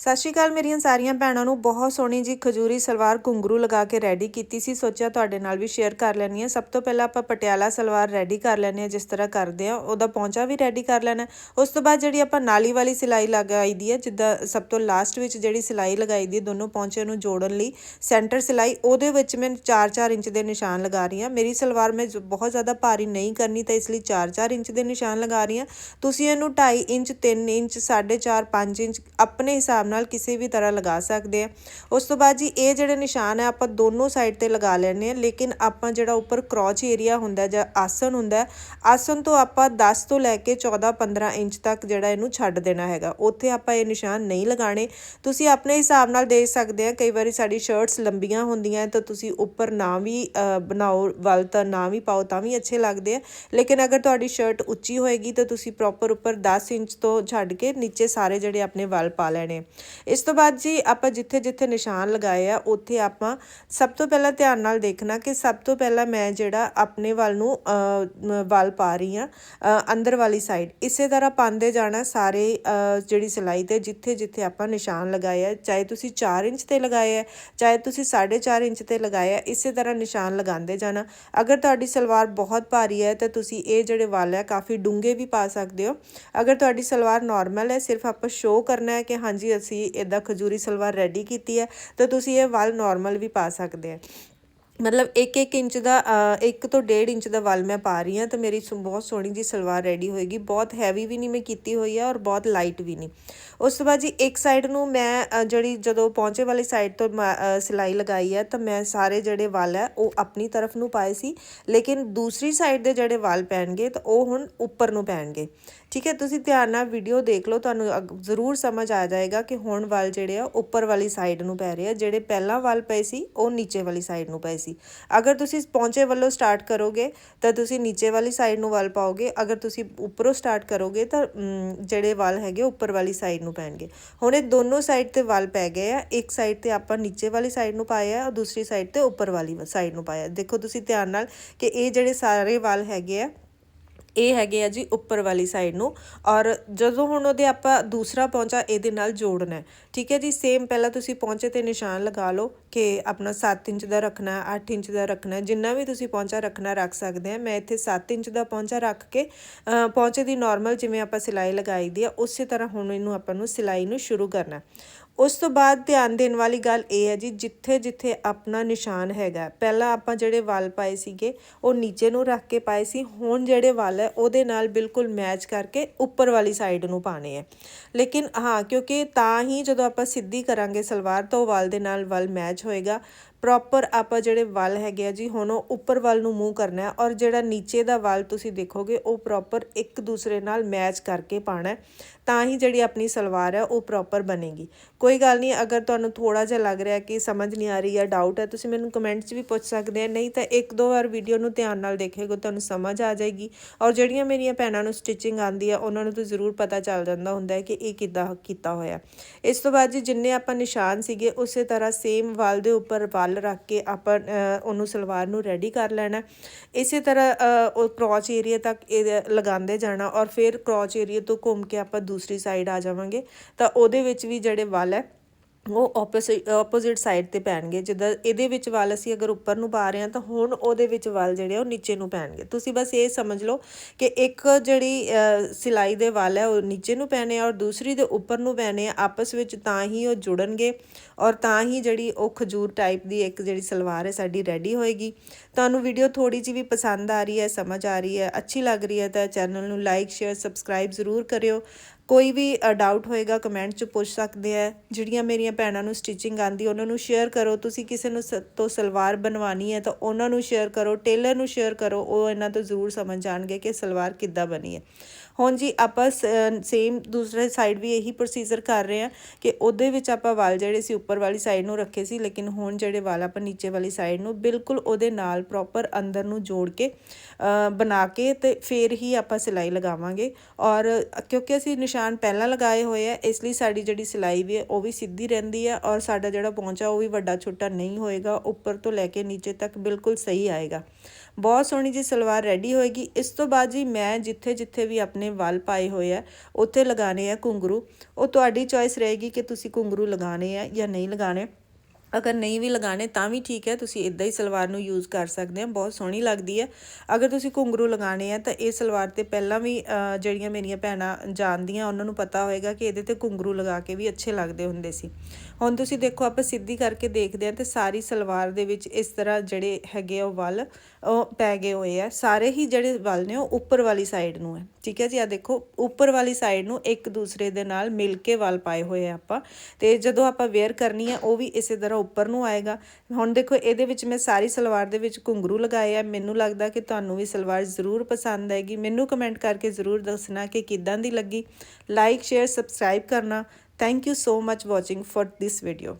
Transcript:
ਸਤਿ ਸ਼੍ਰੀ ਅਕਾਲ ਮੇਰੀਆਂ ਸਾਰੀਆਂ ਭੈਣਾਂ ਨੂੰ। ਬਹੁਤ ਸੋਹਣੀ ਜੀ ਖਜੂਰੀ ਸਲਵਾਰ ਘੁੰਗਰੂ ਲਗਾ ਕੇ ਰੈਡੀ ਕੀਤੀ ਸੀ। ਸੋਚਿਆ ਤੁਹਾਡੇ ਨਾਲ ਵੀ ਸ਼ੇਅਰ ਕਰ ਲੈਣੀ ਹੈ। ਸਭ ਤੋਂ ਪਹਿਲਾਂ ਆਪਾਂ ਪਟਿਆਲਾ ਸਲਵਾਰ ਰੈਡੀ ਕਰ ਲੈਣੀ ਹੈ, ਜਿਸ ਤਰ੍ਹਾਂ ਕਰਦੇ ਆ ਉਹਦਾ ਪੌਂਚਾ ਵੀ ਰੈਡੀ ਕਰ ਲੈਣਾ ਉਸ ਤੋਂ ਬਾਅਦ ਜਿਹੜੀ ਆਪਾਂ ਨਾਲੀ ਵਾਲੀ ਸਿਲਾਈ ਲਗਾਈ ਦੀ ਹੈ, ਜਿੱਦਾਂ ਸਭ ਤੋਂ ਲਾਸਟ ਵਿੱਚ ਜਿਹੜੀ ਸਿਲਾਈ ਲਗਾਈ ਦੀ ਦੋਨੋਂ ਪੌਂਚੇ ਨੂੰ ਜੋੜਨ ਲਈ ਸੈਂਟਰ ਸਿਲਾਈ, ਉਹਦੇ ਵਿੱਚ ਮੈਂ 4-4 ਇੰਚ ਦੇ ਨਿਸ਼ਾਨ ਲਗਾ ਰਹੀ ਹਾਂ। ਮੇਰੀ ਸਲਵਾਰ ਮੈਂ ਬਹੁਤ ਜ਼ਿਆਦਾ ਭਾਰੀ ਨਹੀਂ ਕਰਨੀ, ਤਾਂ ਇਸ ਲਈ 4-4 ਇੰਚ ਦੇ ਨਿਸ਼ਾਨ ਲਗਾ ਰਹੀ ਹਾਂ। ਤੁਸੀਂ ਇਹਨੂੰ 2.5 ਇੰਚ 3 ਇੰਚ 4.5 5 ਇੰਚ ਆਪਣੇ ਹਿਸਾਬ ਨਾਲ ਕਿਸੇ ਵੀ ਤਰ੍ਹਾਂ ਲਗਾ ਸਕਦੇ ਆ। ਉਸ ਤੋਂ ਬਾਅਦ ਜੀ ਇਹ ਜਿਹੜੇ ਨਿਸ਼ਾਨ ਹੈ ਆਪਾਂ ਦੋਨੋਂ ਸਾਈਡ ਤੇ ਲਗਾ ਲੈਣੇ ਆ। ਲੇਕਿਨ ਆਪਾਂ ਜਿਹੜਾ ਉੱਪਰ ਕ੍ਰੋਚ ਏਰੀਆ ਹੁੰਦਾ ਜਾਂ ਆਸਨ ਹੁੰਦਾ ਆਸਨ ਤੋਂ ਆਪਾਂ 10 ਤੋਂ ਲੈ ਕੇ 14 15 ਇੰਚ ਤੱਕ ਜਿਹੜਾ ਇਹਨੂੰ ਛੱਡ ਦੇਣਾ ਹੈਗਾ। ਉੱਥੇ ਆਪਾਂ ਇਹ ਨਿਸ਼ਾਨ ਨਹੀਂ ਲਗਾਣੇ ਤੁਸੀਂ ਆਪਣੇ ਹਿਸਾਬ ਨਾਲ ਦੇਖ ਸਕਦੇ ਆ, ਕਈ ਵਾਰੀ ਸਾਡੀ ਸ਼ਰਟਸ ਲੰਬੀਆਂ ਹੁੰਦੀਆਂ, ਤਾਂ ਤੁਸੀਂ ਉੱਪਰ ਨਾ ਵੀ ਬਣਾਓ ਵੱਲ ਤਾਂ ਨਾ ਵੀ ਪਾਓ, ਤਾਂ ਵੀ ਅੱਛੇ ਲੱਗਦੇ ਆ। ਲੇਕਿਨ ਅਗਰ ਤੁਹਾਡੀ ਸ਼ਰਟ ਉੱਚੀ ਹੋਏਗੀ, ਤਾਂ ਤੁਸੀਂ ਪ੍ਰੋਪਰ ਉੱਪਰ 10 ਇੰਚ ਤੋਂ ਛੱਡ ਕੇ ਨੀਚੇ ਸਾਰੇ ਜਿਹੜੇ ਆਪਣੇ ਵੱਲ ਪਾ ਲੈਣੇ ਇਸ ਤੋਂ ਬਾਅਦ ਜੀ ਆਪਾਂ ਜਿੱਥੇ ਜਿੱਥੇ ਨਿਸ਼ਾਨ ਲਗਾਏ ਆ, ਉੱਥੇ ਆਪਾਂ ਸਭ ਤੋਂ ਪਹਿਲਾਂ ਧਿਆਨ ਨਾਲ ਦੇਖਣਾ ਕਿ ਸਭ ਤੋਂ ਪਹਿਲਾਂ ਮੈਂ ਜਿਹੜਾ ਆਪਣੇ ਵੱਲ ਨੂੰ ਵੱਲ ਪਾ ਰਹੀ ਆ ਅੰਦਰ ਵਾਲੀ ਸਾਈਡ ਇਸੇ ਤਰ੍ਹਾਂ ਪਾਉਂਦੇ ਜਾਣਾ ਸਾਰੇ ਜਿਹੜੀ ਸਿਲਾਈ ਤੇ ਜਿੱਥੇ ਜਿੱਥੇ ਆਪਾਂ ਨਿਸ਼ਾਨ ਲਗਾਏ ਆ, ਚਾਹੇ ਤੁਸੀਂ 4 ਇੰਚ ਤੇ ਲਗਾਏ ਆ, ਚਾਹੇ ਤੁਸੀਂ 4.5 ਇੰਚ ਤੇ ਲਗਾਏ ਆ, ਇਸੇ ਤਰ੍ਹਾਂ ਨਿਸ਼ਾਨ ਲਗਾਉਂਦੇ ਜਾਣਾ। ਅਗਰ ਤੁਹਾਡੀ ਸਲਵਾਰ ਬਹੁਤ ਭਾਰੀ ਹੈ ਤਾਂ ਤੁਸੀਂ ਇਹ ਜਿਹੜੇ ਵੱਲ ਹੈ, ਕਾਫੀ ਡੂੰਘੇ ਵੀ ਪਾ ਸਕਦੇ ਹੋ। ਅਗਰ ਤੁਹਾਡੀ ਸਲਵਾਰ ਨਾਰਮਲ ਹੈ, ਸਿਰਫ ਆਪਾਂ ਸ਼ੋਅ ਕਰਨਾ ਹੈ ਕਿ ਹਾਂਜੀ ਤੁਸੀਂ ਇਦਾਂ ਖਜੂਰੀ ਸਲਵਾਰ ਰੈਡੀ ਕੀਤੀ ਹੈ, ਤਾਂ ਤੁਸੀਂ ਇਹ ਵਾਲ ਨਾਰਮਲ ਵੀ ਪਾ ਸਕਦੇ ਆ ਮਤਲਬ 1-1 ਇੰਚ ਦਾ 1 ਤੋਂ 1.5 ਇੰਚ ਦਾ ਵੱਲ ਮੈਂ ਪਾ ਰਹੀ ਹਾਂ ਤਾਂ ਮੇਰੀ ਸੁ- ਬਹੁਤ ਸੋਹਣੀ ਜੀ ਸਲਵਾਰ ਰੈਡੀ ਹੋਏਗੀ। ਬਹੁਤ ਹੈਵੀ ਵੀ ਨਹੀਂ ਮੈਂ ਕੀਤੀ ਹੋਈ ਆ ਔਰ ਬਹੁਤ ਲਾਈਟ ਵੀ ਨਹੀਂ। ਉਸ ਤੋਂ ਬਾਅਦ ਜੀ ਇੱਕ ਸਾਈਡ ਨੂੰ ਮੈਂ ਜਿਹੜੀ ਜਦੋਂ ਪਹੁੰਚੇ ਵਾਲੀ ਸਾਈਡ ਤੋਂ ਮੈਂ, ਸਿਲਾਈ ਲਗਾਈ ਹੈ ਤਾਂ ਮੈਂ ਸਾਰੇ ਜਿਹੜੇ ਵੱਲ ਹੈ ਉਹ ਆਪਣੀ ਤਰਫ ਨੂੰ ਪਾਏ ਸੀ। ਲੇਕਿਨ ਦੂਸਰੀ ਸਾਈਡ ਦੇ ਜਿਹੜੇ ਵੱਲ ਪੈਣਗੇ ਤਾਂ ਉਹ ਹੁਣ ਉੱਪਰ ਨੂੰ ਪੈਣਗੇ। ਠੀਕ ਹੈ ਤੁਸੀਂ ਧਿਆਨ ਨਾਲ ਵੀਡੀਓ ਦੇਖ ਲਓ ਤੁਹਾਨੂੰ ਅਗ- ਜ਼ਰੂਰ ਸਮਝ ਆ ਜਾਏਗਾ ਕਿ ਹੁਣ ਵੱਲ ਜਿਹੜੇ ਆ ਉੱਪਰ ਵਾਲੀ ਸਾਈਡ ਨੂੰ ਪੈ ਰਹੇ ਆ। ਜਿਹੜੇ ਪਹਿਲਾਂ ਵੱਲ ਪਏ ਸੀ ਉਹ ਨੀਚੇ ਵਾਲੀ ਸਾਈਡ ਨੂੰ ਪਏ ਸੀ। ਅਗਰ ਤੁਸੀਂ ਪਹੁੰਚੇ ਵੱਲੋਂ ਸਟਾਰਟ ਕਰੋਗੇ, ਤਾਂ ਤੁਸੀਂ ਨੀਚੇ ਵਾਲੀ ਸਾਈਡ ਨੂੰ ਵੱਲ ਪਾਓਗੇ। ਅਗਰ ਤੁਸੀਂ ਉੱਪਰੋਂ ਸਟਾਰਟ ਕਰੋਗੇ, ਤਾਂ ਜਿਹੜੇ ਵੱਲ ਹੈਗੇ, ਉੱਪਰ ਵਾਲੀ ਸਾਈਡ ਨੂੰ ਪੈਣਗੇ। ਹੁਣ ਇਹ ਦੋਨੋਂ ਸਾਈਡ ਤੇ ਵੱਲ ਪੈ ਗਏ ਆ। ਇੱਕ ਸਾਈਡ ਤੇ ਆਪਾਂ ਨੀਚੇ ਵਾਲੀ ਸਾਈਡ ਨੂੰ ਪਾਇਆ ਔਰ ਦੂਸਰੀ ਸਾਈਡ ਤੇ ਉੱਪਰ ਵਾਲੀ ਸਾਈਡ ਨੂੰ ਪਾਇਆ ਦੇਖੋ ਤੁਸੀਂ ਧਿਆਨ ਨਾਲ ਕਿ ਇਹ ਜਿਹੜੇ ਸਾਰੇ ਵੱਲ ਹੈਗੇ ਆ, ਇਹ ਹੈਗੇ ਆ ਜੀ ਉੱਪਰ ਵਾਲੀ ਸਾਈਡ ਨੂੰ। ਔਰ ਜਦੋਂ ਹੁਣ ਉਹਦੇ ਆਪਾਂ ਦੂਸਰਾ ਪੌਂਚਾ ਇਹਦੇ ਨਾਲ ਜੋੜਨਾ ਠੀਕ ਹੈ ਜੀ ਸੇਮ ਪਹਿਲਾਂ ਤੁਸੀਂ ਪੌਂਚੇ ਤੇ ਨਿਸ਼ਾਨ ਲਗਾ ਲਓ ਕਿ ਆਪਣਾ 7 ਇੰਚ ਦਾ ਰੱਖਣਾ ਹੈ 8 ਇੰਚ ਦਾ ਰੱਖਣਾ ਜਿੰਨਾ ਵੀ ਤੁਸੀਂ ਪੌਂਚਾ ਰੱਖਣਾ ਰੱਖ ਸਕਦੇ ਆ। ਮੈਂ ਇੱਥੇ 7 ਇੰਚ ਦਾ ਪੌਂਚਾ ਰੱਖ ਕੇ ਅ, ਪੌਂਚੇ ਦੀ ਨਾਰਮਲ ਜਿਵੇਂ ਆਪਾਂ ਸਿਲਾਈ ਲਗਾਈ ਦੀ ਆ ਉਸੇ ਤਰ੍ਹਾਂ ਹੁਣ ਇਹਨੂੰ ਆਪਾਂ ਨੂੰ ਸਿਲਾਈ ਨੂੰ ਸ਼ੁਰੂ ਕਰਨਾ ਉਸ ਤੋਂ ਬਾਅਦ ਧਿਆਨ ਦੇਣ ਵਾਲੀ ਗੱਲ ਇਹ ਹੈ ਜੀ ਜਿੱਥੇ ਜਿੱਥੇ ਆਪਣਾ ਨਿਸ਼ਾਨ ਹੈਗਾ ਪਹਿਲਾਂ ਆਪਾਂ ਜਿਹੜੇ ਵੱਲ ਪਾਏ ਸੀਗੇ ਉਹ ਨੀਚੇ ਨੂੰ ਰੱਖ ਕੇ ਪਾਏ ਸੀ ਹੁਣ ਜਿਹੜੇ ਵੱਲ ਹੈ ਉਹਦੇ ਨਾਲ ਬਿਲਕੁਲ ਮੈਚ ਕਰਕੇ ਉੱਪਰ ਵਾਲੀ ਸਾਈਡ ਨੂੰ ਪਾਣੇ ਹੈ। ਲੇਕਿਨ ਹਾਂ ਕਿਉਂਕਿ ਤਾਂ ਹੀ ਜਦੋਂ ਆਪਾਂ ਸਿੱਧੀ ਕਰਾਂਗੇ ਸਲਵਾਰ ਤਾਂ ਉਹ ਵੱਲ ਦੇ ਨਾਲ ਵੱਲ ਮੈਚ ਹੋਏਗਾ ਪ੍ਰੋਪਰ ਆਪਾਂ ਜਿਹੜੇ ਵੱਲ ਹੈਗੇ ਆ ਜੀ, ਹੁਣ ਉਹ ਉੱਪਰ ਵੱਲ ਨੂੰ ਮੂੰਹ ਕਰਨਾ ਹੈ ਔਰ ਜਿਹੜਾ ਨੀਚੇ ਦਾ ਵੱਲ ਤੁਸੀਂ ਦੇਖੋਗੇ, ਉਹ ਪ੍ਰੋਪਰ ਇੱਕ ਦੂਸਰੇ ਨਾਲ ਮੈਚ ਕਰਕੇ ਪਾਣਾ ਤਾਂ ਹੀ ਜਿਹੜੀ ਆਪਣੀ ਸਲਵਾਰ ਹੈ, ਉਹ ਪ੍ਰੋਪਰ ਬਣੇਗੀ। ਕੋਈ ਗੱਲ ਨਹੀਂ, ਅਗਰ ਤੁਹਾਨੂੰ ਥੋੜਾ ਜਿਹਾ ਲੱਗ ਰਿਹਾ ਕਿ ਸਮਝ ਨਹੀਂ ਆ ਰਹੀ ਜਾਂ ਡਾਊਟ ਹੈ, ਤੁਸੀਂ ਮੈਨੂੰ ਕਮੈਂਟ 'ਚ ਵੀ ਪੁੱਛ ਸਕਦੇ ਆ। ਨਹੀਂ ਤਾਂ ਇੱਕ ਦੋ ਵਾਰ ਵੀਡੀਓ ਨੂੰ ਧਿਆਨ ਨਾਲ ਦੇਖੇਗਾ, ਤੁਹਾਨੂੰ ਸਮਝ ਆ ਜਾਏਗੀ। ਔਰ ਜਿਹੜੀਆਂ ਮੇਰੀਆਂ ਭੈਣਾਂ ਨੂੰ ਸਟਿਚਿੰਗ ਆਂਦੀ ਆ, ਉਹਨਾਂ ਨੂੰ ਤਾਂ ਜ਼ਰੂਰ ਪਤਾ ਚੱਲ ਜਾਂਦਾ ਹੁੰਦਾ ਹੈ ਕਿ ਇਹ ਕਿੱਦਾਂ ਕੀਤਾ ਹੋਇਆ ਇਸ ਤੋਂ ਬਾਅਦ ਜੀ, ਜਿੰਨੇ ਆਪਾਂ ਨਿਸ਼ਾਨ ਸੀਗੇ, ਉਸੇ ਤਰ੍ਹਾਂ ਸੇਮ ਵਾਲ ਦੇ ਉੱਪਰ ਵੱਲ ਵੱਲ ਰੱਖ ਕੇ ਆਪਾਂ ਉਹਨੂੰ ਸਲਵਾਰ ਨੂੰ ਰੈਡੀ ਕਰ ਲੈਣਾ। ਇਸੇ ਤਰ੍ਹਾਂ ਉਹ ਕ੍ਰੋਚ ਏਰੀਆ ਤੱਕ ਇਹ ਲਗਾਉਂਦੇ ਜਾਣਾ ਔਰ ਫਿਰ ਕ੍ਰੋਚ ਏਰੀਆ ਤੋਂ ਘੁੰਮ ਕੇ ਆਪਾਂ ਦੂਸਰੀ ਸਾਈਡ ਆ ਜਾਵਾਂਗੇ। ਤਾਂ ਉਹਦੇ ਵਿੱਚ ਵੀ ਜਿਹੜੇ ਵੱਲ ਹੈ ਉਹ ਆਪੋਜ਼ਿਟ ਆਪੋਜ਼ਿਟ ਸਾਈਡ ਤੇ ਪੈਣਗੇ। ਜਿੱਦਾਂ ਇਹਦੇ ਵਿੱਚ ਵੱਲ ਅਸੀਂ ਅਗਰ ਉੱਪਰ ਨੂੰ ਪਾ ਰਹੇ ਹਾਂ, ਤਾਂ ਹੁਣ ਉਹਦੇ ਵਿੱਚ ਵੱਲ ਜਿਹੜੇ ਉਹ ਨੀਚੇ ਨੂੰ ਪੈਣਗੇ। ਤੁਸੀਂ ਬਸ ਇਹ ਸਮਝ ਲਓ ਕਿ ਇੱਕ ਜਿਹੜੀ ਸਿਲਾਈ ਦੇ ਵੱਲ ਹੈ, ਉਹ ਨੀਚੇ ਨੂੰ ਪੈਣੇ ਆ ਔਰ ਦੂਸਰੀ ਦੇ ਉੱਪਰ ਨੂੰ ਪੈਣੇ ਆ। ਆਪਸ ਵਿੱਚ ਤਾਂ ਹੀ ਉਹ ਜੁੜਨਗੇ ਔਰ ਤਾਂ ਹੀ ਜਿਹੜੀ ਉਹ ਖਜੂਰ ਟਾਈਪ ਦੀ ਇੱਕ ਜਿਹੜੀ ਸਲਵਾਰ ਹੈ, ਸਾਡੀ ਰੈਡੀ ਹੋਏਗੀ। ਤੁਹਾਨੂੰ ਵੀਡੀਓ ਥੋੜੀ ਜਿਹੀ ਵੀ ਪਸੰਦ ਆ ਰਹੀ ਹੈ, ਸਮਝ ਆ ਰਹੀ ਹੈ, ਅੱਛੀ ਲੱਗ ਰਹੀ ਹੈ, ਤਾਂ ਚੈਨਲ ਨੂੰ ਲਾਈਕ ਸ਼ੇਅਰ ਸਬਸਕ੍ਰਾਈਬ ਜ਼ਰੂਰ ਕਰਿਓ। ਕੋਈ ਵੀ ਡਾਊਟ ਹੋਏਗਾ ਕਮੈਂਟ 'ਚ ਪੁੱਛ ਸਕਦੇ ਆ। ਜਿਹੜੀਆਂ ਮੇਰੀਆਂ ਭੈਣਾਂ ਨੂੰ ਸਟਿਚਿੰਗ ਆਂਦੀ ਉਹਨਾਂ ਨੂੰ ਸ਼ੇਅਰ ਕਰੋ। ਤੁਸੀਂ ਕਿਸੇ ਨੂੰ ਸ- ਤੋਂ ਸਲਵਾਰ ਬਣਵਾਣੀ ਹੈ, ਤਾਂ ਉਹਨਾਂ ਨੂੰ ਸ਼ੇਅਰ ਕਰੋ ਟੇਲਰ ਨੂੰ ਸ਼ੇਅਰ ਕਰੋ। ਉਹ ਇਹਨਾਂ ਤੋਂ ਜ਼ਰੂਰ ਸਮਝ ਜਾਣਗੇ ਕਿ ਸਲਵਾਰ ਕਿੱਦਾਂ ਬਣੀ ਹੈ। ਹੁਣ ਜੀ, ਆਪਾਂ ਸੇਮ ਦੂਸਰੇ ਸਾਈਡ ਵੀ ਇਹੀ ਪ੍ਰੋਸੀਜਰ ਕਰ ਰਹੇ ਆ ਕਿ ਉਹਦੇ ਵਿੱਚ ਆਪਾਂ ਵਾਲ ਜਿਹੜੇ ਸੀ, ਉੱਪਰ ਵਾਲੀ ਸਾਈਡ ਨੂੰ ਰੱਖੇ ਸੀ, ਲੇਕਿਨ ਹੁਣ ਜਿਹੜੇ ਵਾਲ ਆਪਾਂ ਨੀਚੇ ਵਾਲੀ ਸਾਈਡ ਨੂੰ ਬਿਲਕੁਲ ਉਹਦੇ ਨਾਲ ਪ੍ਰੋਪਰ ਅੰਦਰ ਨੂੰ ਜੋੜ ਕੇ ਬਣਾ ਕੇ ਤੇ ਫਿਰ ਹੀ ਆਪਾਂ ਸਿਲਾਈ ਲਗਾਵਾਂਗੇ। ਔਰ ਕਿਉਂਕਿ ਅਸੀਂ ਨਿਸ਼ਾਨ ਪਹਿਲਾਂ ਲਗਾਏ ਹੋਏ ਆ, ਇਸ ਲਈ ਸਾਡੀ ਜਿਹੜੀ ਸਿਲਾਈ ਵੀ ਹੈ, ਉਹ ਵੀ ਸਿੱਧੀ ਰਹਿੰਦੀ ਹੈ ਔਰ ਸਾਡਾ ਜਿਹੜਾ ਪਹੁੰਚਾ ਉਹ ਵੀ ਵੱਡਾ ਛੋਟਾ ਨਹੀਂ ਹੋਏਗਾ, ਉੱਪਰ ਤੋਂ ਲੈ ਕੇ ਨੀਚੇ ਤੱਕ ਬਿਲਕੁਲ ਸਹੀ ਆਏਗਾ। ਬਹੁਤ ਸੋਹਣੀ ਜੀ ਸਲਵਾਰ ਰੈਡੀ ਹੋਏਗੀ। ਇਸ ਤੋਂ ਬਾਅਦ ਜੀ ਮੈਂ ਜਿੱਥੇ ਜਿੱਥੇ ਵੀ ਆਪਣੇ ਵੱਲ ਪਾਏ ਹੋਏ ਆ, ਉੱਥੇ ਲਗਾਣੇ ਆ ਘੁੰਗਰੂ। ਉਹ ਤੁਹਾਡੀ ਚੋਇਸ ਰਹੇਗੀ ਕਿ ਤੁਸੀਂ ਘੁੰਗਰੂ ਲਗਾਣੇ ਆ ਜਾਂ ਨਹੀਂ ਲਗਾਣੇ ਅਗਰ ਨਹੀਂ ਵੀ ਲਗਾਣੇ ਤਾਂ ਵੀ ਠੀਕ ਹੈ, ਤੁਸੀਂ ਇਦਾਂ ਹੀ ਸਲਵਾਰ ਨੂੰ ਯੂਜ਼ ਕਰ ਸਕਦੇ ਹੋ, ਬਹੁਤ ਸੋਹਣੀ ਲੱਗਦੀ ਹੈ। ਅਗਰ ਤੁਸੀਂ ਘੁੰਗਰੂ ਲਗਾਣੇ ਆ, ਤਾਂ ਇਹ ਸਲਵਾਰ ਤੇ ਪਹਿਲਾਂ ਵੀ ਜਿਹੜੀਆਂ ਮੇਰੀਆਂ ਭੈਣਾਂ ਜਾਣਦੀਆਂ, ਉਹਨਾਂ ਨੂੰ ਪਤਾ ਹੋਏਗਾ ਕਿ ਇਹਦੇ ਤੇ ਘੁੰਗਰੂ ਲਗਾ ਕੇ ਵੀ ਅੱਛੇ ਲੱਗਦੇ ਹੁੰਦੇ ਸੀ। ਹੁਣ ਤੁਸੀਂ ਦੇਖੋ, ਆਪਾਂ ਸਿੱਧੀ ਕਰਕੇ ਦੇਖਦੇ ਆ ਤੇ ਸਾਰੀ ਸਲਵਾਰ ਦੇ ਵਿੱਚ ਇਸ ਤਰ੍ਹਾਂ ਜਿਹੜੇ ਹੈਗੇ ਆ ਉਹ ਵੱਲ, ਉਹ ਪੈ ਗਏ ਹੋਏ ਆ। ਸਾਰੇ ਹੀ ਜਿਹੜੇ ਵੱਲ ਨੇ, ਉਹ ਉੱਪਰ ਵਾਲੀ ਸਾਈਡ ਨੂੰ ਹੈ। ਠੀਕ ਹੈ ਜੀ ਆ ਦੇਖੋ, ਉੱਪਰ ਵਾਲੀ ਸਾਈਡ ਨੂੰ ਇੱਕ ਦੂਸਰੇ ਦੇ ਨਾਲ ਮਿਲ ਕੇ ਵੱਲ ਪਾਏ ਹੋਏ ਆ ਆਪਾਂ। ਤੇ ਜਦੋਂ ਆਪਾਂ ਵੇਅਰ ਕਰਨੀ ਆ, ਉਹ ਵੀ ਇਸੇ ਤਰ੍ਹਾਂ ਉੱਪਰ ਨੂੰ ਆਏਗਾ। ਹੁਣ ਦੇਖੋ, ਇਹਦੇ ਵਿੱਚ ਮੈਂ ਸਾਰੀ ਸਲਵਾਰ ਦੇ ਵਿੱਚ ਘੁੰਗਰੂ ਲਗਾਏ ਆ। ਮੈਨੂੰ ਲੱਗਦਾ ਕਿ ਤੁਹਾਨੂੰ ਵੀ ਸਲਵਾਰ ਜ਼ਰੂਰ ਪਸੰਦ ਆਏਗੀ। ਮੈਨੂੰ ਕਮੈਂਟ ਕਰਕੇ ਜ਼ਰੂਰ ਦੱਸਣਾ ਕਿ ਕਿੱਦਾਂ ਦੀ ਲੱਗੀ। ਲਾਈਕ ਸ਼ੇਅਰ ਸਬਸਕ੍ਰਾਈਬ ਕਰਨਾ। Thank you so much watching for this video